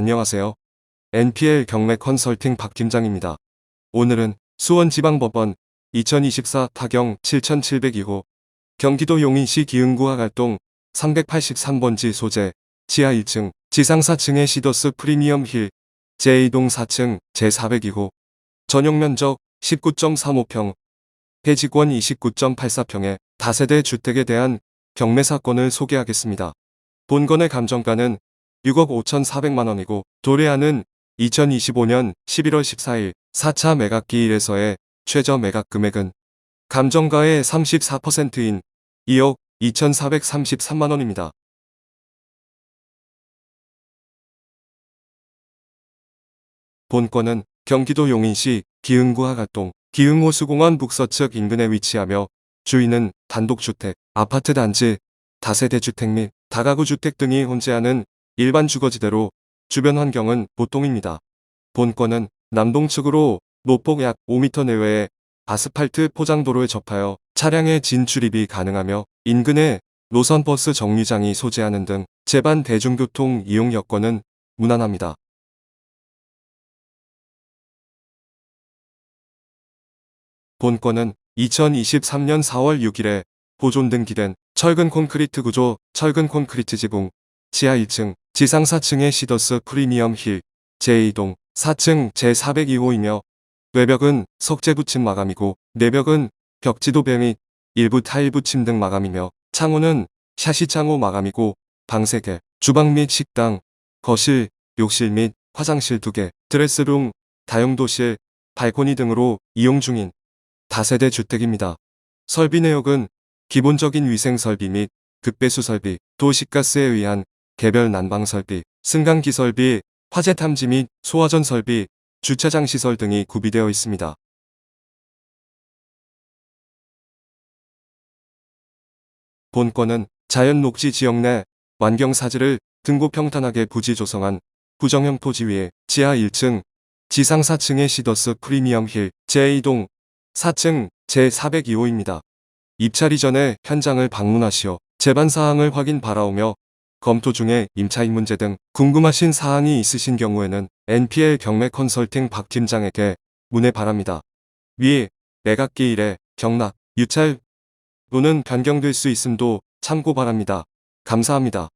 안녕하세요. NPL 경매 컨설팅 박 팀장입니다. 오늘은 수원지방법원 2024 타경 7702호 경기도 용인시 기흥구 하갈동 383번지 소재 지하 1층 지상 4층의 시더스 프리미엄 힐 제2동 4층 제402호 전용 면적 19.35평 폐지권 29.84평의 다세대 주택에 대한 경매 사건을 소개하겠습니다. 본건의 감정가는 6억 5,400만 원이고 도래하는 2025년 11월 14일 4차 매각기 1에서의 최저 매각 금액은 감정가의 34%인 2억 2,433만 원입니다. 본건은 경기도 용인시 기흥구 하갈동 기흥호수공원 북서측 인근에 위치하며 주인은 단독주택, 아파트 단지, 다세대 주택 및 다가구 주택 등이 혼재하는 일반 주거지대로 주변 환경은 보통입니다. 본건은 남동 측으로 노폭 약 5m 내외의 아스팔트 포장도로에 접하여 차량의 진출입이 가능하며 인근에 노선버스 정류장이 소재하는 등 제반 대중교통 이용 여건은 무난합니다. 본건은 2023년 4월 6일에 보존 등기된 철근 콘크리트 구조 철근 콘크리트 지붕 지하 1층 지상 4층의 시더스 프리미엄 힐 제2동 4층 제402호이며 외벽은 석재 붙임 마감이고 내벽은 벽지도 뱀이 일부 타일 붙임 등 마감이며 창호는 샤시 창호 마감이고 방 3개, 주방 및 식당, 거실, 욕실 및 화장실 2개, 드레스룸, 다용도실, 발코니 등으로 이용 중인 다세대 주택입니다. 설비 내역은 기본적인 위생 설비 및 급배수 설비, 도시가스에 의한 개별 난방 설비, 승강 기 설비, 화재 탐지 및 소화전 설비, 주차장 시설 등이 구비되어 있습니다. 본건은 자연 녹지 지역 내 완경 사지를 등고 평탄하게 부지 조성한 부정형 토지 위에 지하 1층, 지상 4층의 시더스 프리미엄 힐 제2동 4층 제402호입니다. 입찰 이전에 현장을 방문하시어 제반 사항을 확인 바라오며 검토 중에 임차인 문제 등 궁금하신 사항이 있으신 경우에는 NPL 경매 컨설팅 박 팀장에게 문의 바랍니다. 위 매각기 일에 경락, 유찰 또는 변경될 수 있음도 참고 바랍니다. 감사합니다.